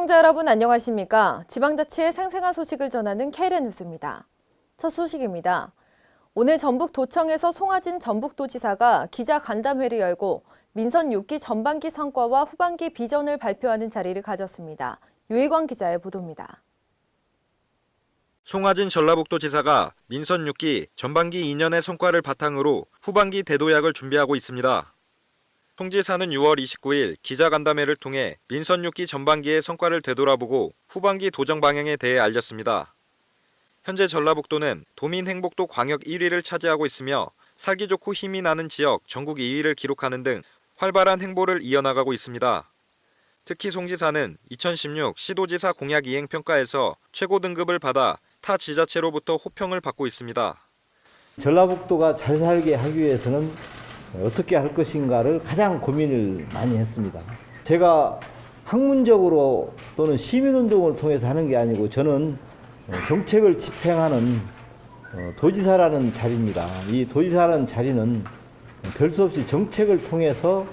시청자 여러분 안녕하십니까? 지방자치의 생생한 소식을 전하는 K레 뉴스입니다. 첫 소식입니다. 오늘 전북 도청에서 송하진 전북도지사가 기자 간담회를 열고 민선 6기 전반기 성과와 후반기 비전을 발표하는 자리를 가졌습니다. 유희광 기자의 보도입니다. 송하진 전라북도 지사가 민선 6기 전반기 2년의 성과를 바탕으로 후반기 대도약을 준비하고 있습니다. 송 지사는 6월 29일 기자간담회를 통해 민선 6기 전반기의 성과를 되돌아보고 후반기 도정 방향에 대해 알렸습니다. 현재 전라북도는 도민 행복도 광역 1위를 차지하고 있으며 살기 좋고 힘이 나는 지역 전국 2위를 기록하는 등 활발한 행보를 이어나가고 있습니다. 특히 송 지사는 2016 시도지사 공약 이행 평가에서 최고 등급을 받아 타 지자체로부터 호평을 받고 있습니다. 전라북도가 잘 살게 하기 위해서는 어떻게 할 것인가를 가장 고민을 많이 했습니다. 제가 학문적으로 또는 시민운동을 통해서 하는 게 아니고 저는 정책을 집행하는 어, 도지사라는 자리입니다. 이 도지사라는 자리는 별 수 없이 정책을 통해서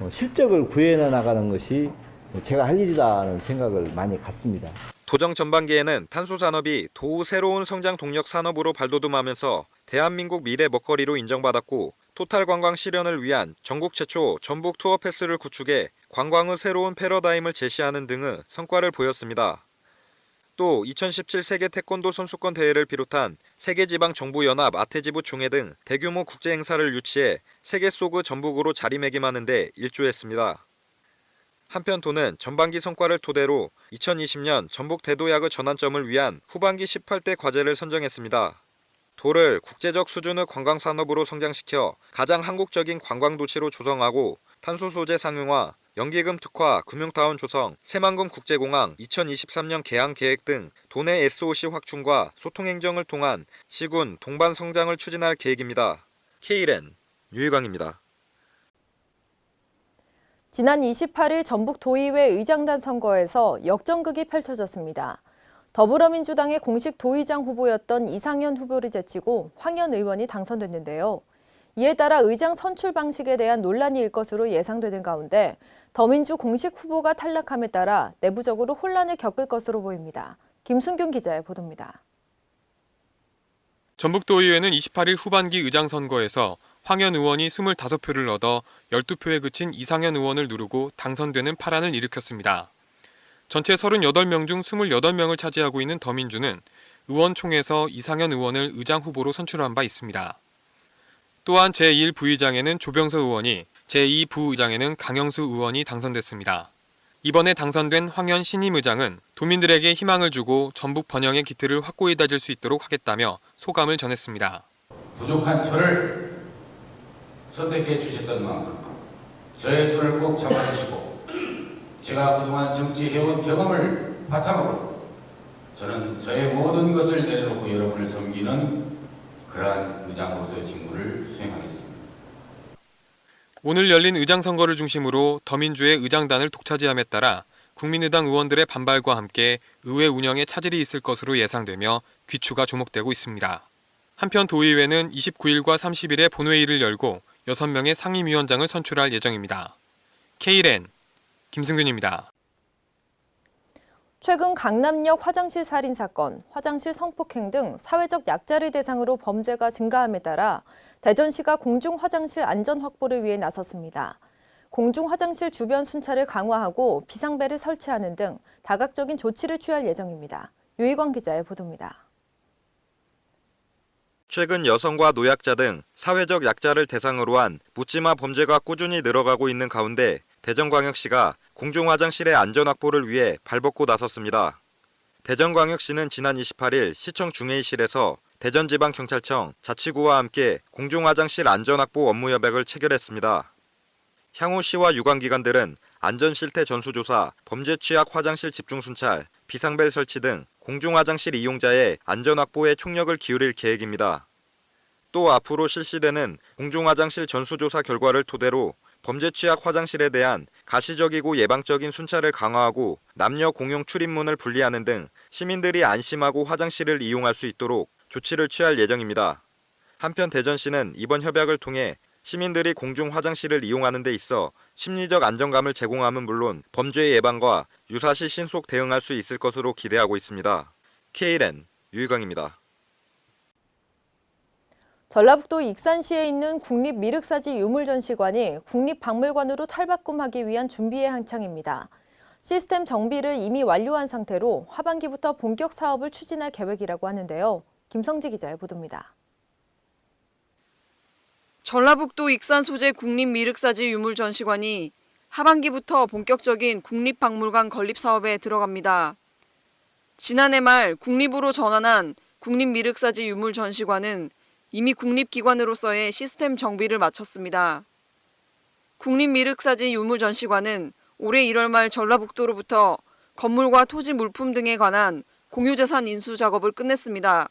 어, 실적을 구해내 나가는 것이 제가 할 일이라는 생각을 많이 갖습니다. 도정 전반기에는 탄소 산업이 도우 새로운 성장 동력 산업으로 발돋움하면서 대한민국 미래 먹거리로 인정받았고 토탈 관광 실현을 위한 전국 최초 전북 투어 패스를 구축해 관광의 새로운 패러다임을 제시하는 등의 성과를 보였습니다. 또 2017 세계 태권도 선수권 대회를 비롯한 세계 지방 정부 연합 아태지부 총회 등 대규모 국제 행사를 유치해 세계 속의 전북으로 자리매김하는 데 일조했습니다. 한편 도는 전반기 성과를 토대로 2020년 전북 대도약의 전환점을 위한 후반기 18대 과제를 선정했습니다. 도를 국제적 수준의 관광 산업으로 성장시켜 가장 한국적인 관광 도시로 조성하고 탄소 소재 상용화, 연기금 특화, 금융타운 조성, 새만금 국제공항 2023년 개항 계획 등 도내 SOC 확충과 소통 행정을 통한 시군 동반 성장을 추진할 계획입니다. K랜 유희광입니다. 지난 28일 전북 도의회 의장단 선거에서 역전극이 펼쳐졌습니다. 더불어민주당의 공식 도의장 후보였던 이상현 후보를 제치고 황현 의원이 당선됐는데요. 이에 따라 의장 선출 방식에 대한 논란이 일 것으로 예상되는 가운데 더민주 공식 후보가 탈락함에 따라 내부적으로 혼란을 겪을 것으로 보입니다. 김순균 기자의 보도입니다. 전북도의회는 28일 후반기 의장 선거에서 황현 의원이 25표를 얻어 12표에 그친 이상현 의원을 누르고 당선되는 파란을 일으켰습니다. 전체 38명 중 28명을 차지하고 있는 더민주는 의원총회에서 이상현 의원을 의장 후보로 선출한 바 있습니다. 또한 제1부의장에는 조병서 의원이, 제2부의장에는 강영수 의원이 당선됐습니다. 이번에 당선된 황현 신임 의장은 도민들에게 희망을 주고 전북 번영의 기틀을 확고히 다질 수 있도록 하겠다며 소감을 전했습니다. 부족한 저를 선택해 주셨던 만큼 저의 손을 꼭 잡아주시고 제가 그동안 정치해온 경험을 바탕으로 저는 저의 모든 것을 내려놓고 여러분을 섬기는 그러한 의장으로서의 직무를 수행하겠습니다. 오늘 열린 의장 선거를 중심으로 더민주의 의장단을 독차지함에 따라 국민의당 의원들의 반발과 함께 의회 운영에 차질이 있을 것으로 예상되며 귀추가 주목되고 있습니다. 한편 도의회는 29일과 30일에 본회의를 열고 6명의 상임위원장을 선출할 예정입니다. K랜 김승균입니다. 최근 강남역 화장실 살인 사건, 화장실 성폭행 등 사회적 약자를 대상으로 범죄가 증가함에 따라 대전시가 공중 화장실 안전 확보를 위해 나섰습니다. 공중 화장실 주변 순찰을 강화하고 비상벨을 설치하는 등 다각적인 조치를 취할 예정입니다. 유희광 기자의 보도입니다. 최근 여성과 노약자 등 사회적 약자를 대상으로 한 묻지마 범죄가 꾸준히 늘어가고 있는 가운데 대전광역시가 공중화장실의 안전 확보를 위해 발벗고 나섰습니다. 대전광역시는 지난 28일 시청 중회의실에서 대전지방경찰청 자치구와 함께 공중화장실 안전 확보 업무 협약을 체결했습니다. 향후 시와 유관기관들은 안전실태 전수조사, 범죄 취약 화장실 집중순찰, 비상벨 설치 등 공중화장실 이용자의 안전 확보에 총력을 기울일 계획입니다. 또 앞으로 실시되는 공중화장실 전수조사 결과를 토대로 범죄 취약 화장실에 대한 가시적이고 예방적인 순찰을 강화하고 남녀 공용 출입문을 분리하는 등 시민들이 안심하고 화장실을 이용할 수 있도록 조치를 취할 예정입니다. 한편 대전시는 이번 협약을 통해 시민들이 공중 화장실을 이용하는 데 있어 심리적 안정감을 제공함은 물론 범죄 예방과 유사시 신속 대응할 수 있을 것으로 기대하고 있습니다. KLN 유희광입니다. 전라북도 익산시에 있는 국립미륵사지 유물전시관이 국립박물관으로 탈바꿈하기 위한 준비에 한창입니다. 시스템 정비를 이미 완료한 상태로 하반기부터 본격 사업을 추진할 계획이라고 하는데요. 김성지 기자의 보도입니다. 전라북도 익산 소재 국립미륵사지 유물전시관이 하반기부터 본격적인 국립박물관 건립 사업에 들어갑니다. 지난해 말 국립으로 전환한 국립미륵사지 유물전시관은 이미 국립기관으로서의 시스템 정비를 마쳤습니다. 국립미륵사지 유물전시관은 올해 1월 말 전라북도로부터 건물과 토지 물품 등에 관한 공유재산 인수 작업을 끝냈습니다.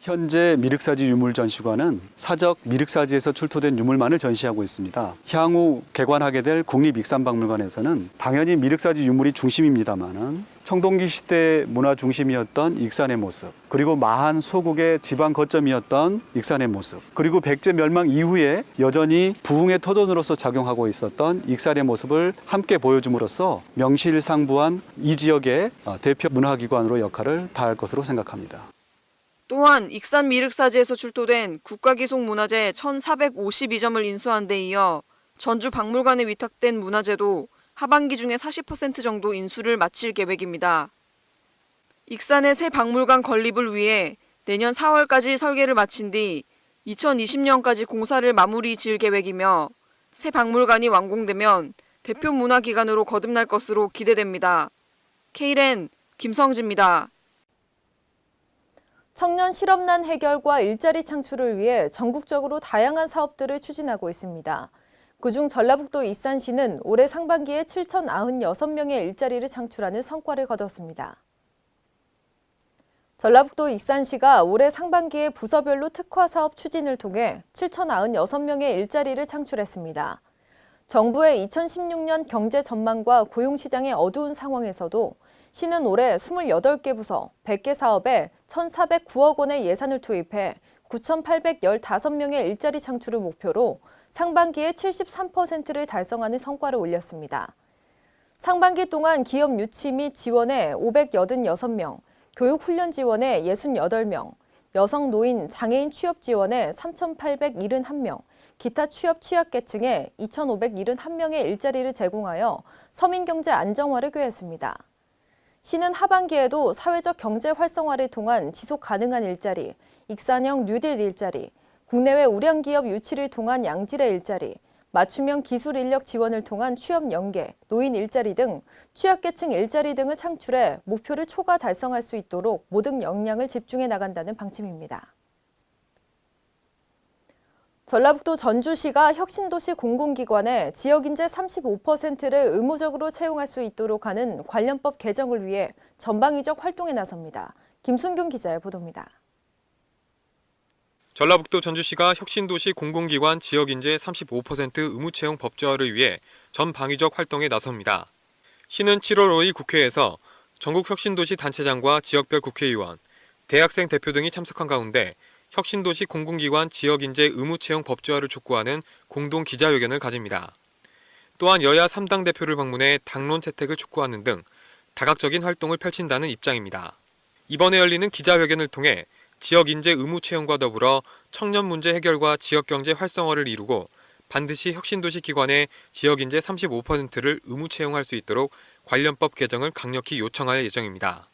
현재 미륵사지 유물 전시관은 사적 미륵사지에서 출토된 유물만을 전시하고 있습니다. 향후 개관하게 될 국립익산박물관에서는 당연히 미륵사지 유물이 중심입니다만은 청동기 시대 문화 중심이었던 익산의 모습, 그리고 마한 소국의 지방 거점이었던 익산의 모습, 그리고 백제 멸망 이후에 여전히 부흥의 터전으로서 작용하고 있었던 익산의 모습을 함께 보여줌으로써 명실상부한 이 지역의 어, 대표 문화기관으로 역할을 다할 것으로 생각합니다. 또한 익산 미륵사지에서 출토된 국가기속 문화재 1,452점을 인수한 데 이어 전주 박물관에 위탁된 문화재도 하반기 중에 40% 정도 인수를 마칠 계획입니다. 익산의 새 박물관 건립을 위해 내년 4월까지 설계를 마친 뒤 2020년까지 공사를 마무리 지을 계획이며 새 박물관이 완공되면 대표 문화기관으로 거듭날 것으로 기대됩니다. 케이렌 김성지입니다. 청년 실업난 해결과 일자리 창출을 위해 전국적으로 다양한 사업들을 추진하고 있습니다. 그중 전라북도 익산시는 올해 상반기에 7,096명의 일자리를 창출하는 성과를 거뒀습니다. 전라북도 익산시가 올해 상반기에 부서별로 특화 사업 추진을 통해 7,096명의 일자리를 창출했습니다. 정부의 2016년 경제 전망과 고용 시장의 어두운 상황에서도 시는 올해 28개 부서 100개 사업에 1,409억 원의 예산을 투입해 9,815명의 일자리 창출을 목표로 상반기에 73%를 달성하는 성과를 올렸습니다. 상반기 동안 기업 유치 및 지원에 586명, 교육 훈련 지원에 68명, 여성 노인 장애인 취업 지원에 3,871명, 기타 취업 취약계층에 2,571명의 일자리를 제공하여 서민 경제 안정화를 꾀했습니다. 시는 하반기에도 사회적 경제 활성화를 통한 지속 가능한 일자리, 익산형 뉴딜 일자리, 국내외 우량 기업 유치를 통한 양질의 일자리, 맞춤형 기술 인력 지원을 통한 취업 연계, 노인 일자리 등 취약계층 일자리 등을 창출해 목표를 초과 달성할 수 있도록 모든 역량을 집중해 나간다는 방침입니다. 전라북도 전주시가 혁신도시 공공기관에 지역인재 35%를 의무적으로 채용할 수 있도록 하는 관련법 개정을 위해 전방위적 활동에 나섭니다. 김순경 기자의 보도입니다. 전라북도 전주시가 혁신도시 공공기관 지역인재 35% 의무 채용 법제화를 위해 전방위적 활동에 나섭니다. 시는 7월 5일 국회에서 전국 혁신도시 단체장과 지역별 국회의원, 대학생 대표 등이 참석한 가운데 혁신도시 공공기관 지역인재 의무 채용 법제화를 촉구하는 공동 기자회견을 가집니다. 또한 여야 3당 대표를 방문해 당론 채택을 촉구하는 등 다각적인 활동을 펼친다는 입장입니다. 이번에 열리는 기자회견을 통해 지역 인재 의무 채용과 더불어 청년 문제 해결과 지역 경제 활성화를 이루고 반드시 혁신도시 기관의 지역 인재 35%를 의무 채용할 수 있도록 관련법 개정을 강력히 요청할 예정입니다.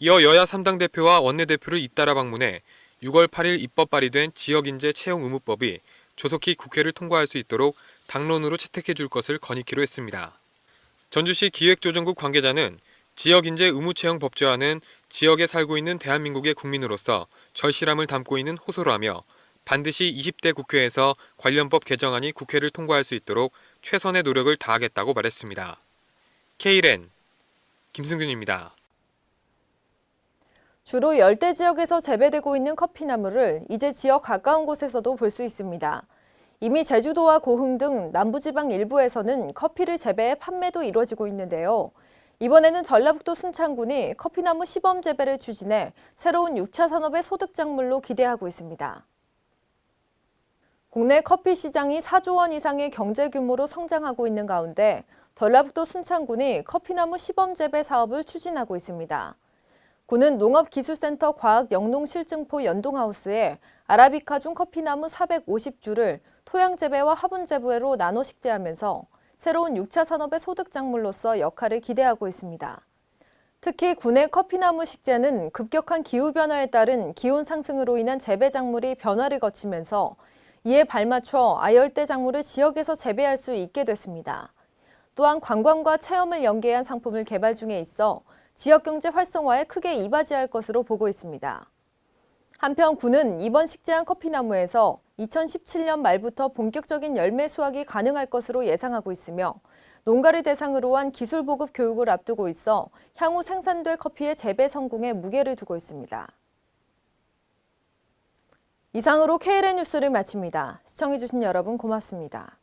이어 여야 3당 대표와 원내대표를 잇따라 방문해 6월 8일 입법 발의된 지역 인재 채용 의무법이 조속히 국회를 통과할 수 있도록 당론으로 채택해 줄 것을 건의키로 했습니다. 전주시 기획조정국 관계자는 지역인재 의무채용 법제화는 지역에 살고 있는 대한민국의 국민으로서 절실함을 담고 있는 호소라며 반드시 20대 국회에서 관련법 개정안이 국회를 통과할 수 있도록 최선의 노력을 다하겠다고 말했습니다. K랜 김승균입니다. 주로 열대 지역에서 재배되고 있는 커피나무를 이제 지역 가까운 곳에서도 볼 수 있습니다. 이미 제주도와 고흥 등 남부지방 일부에서는 커피를 재배해 판매도 이루어지고 있는데요. 이번에는 전라북도 순창군이 커피나무 시범 재배를 추진해 새로운 6차 산업의 소득 작물로 기대하고 있습니다. 국내 커피 시장이 4조 원 이상의 경제 규모로 성장하고 있는 가운데 전라북도 순창군이 커피나무 시범 재배 사업을 추진하고 있습니다. 군은 농업기술센터 과학 영농 실증포 연동하우스에 아라비카 중 커피나무 450주를 토양 재배와 화분 재배로 나눠 식재하면서 새로운 6차 산업의 소득 작물로서 역할을 기대하고 있습니다. 특히 군의 커피나무 식재는 급격한 기후 변화에 따른 기온 상승으로 인한 재배 작물이 변화를 거치면서 이에 발맞춰 아열대 작물을 지역에서 재배할 수 있게 됐습니다. 또한 관광과 체험을 연계한 상품을 개발 중에 있어 지역 경제 활성화에 크게 이바지할 것으로 보고 있습니다. 한편 군은 이번 식재한 커피나무에서 2017년 말부터 본격적인 열매 수확이 가능할 것으로 예상하고 있으며 농가를 대상으로 한 기술 보급 교육을 앞두고 있어 향후 생산될 커피의 재배 성공에 무게를 두고 있습니다. 이상으로 KLN 뉴스를 마칩니다. 시청해주신 여러분 고맙습니다.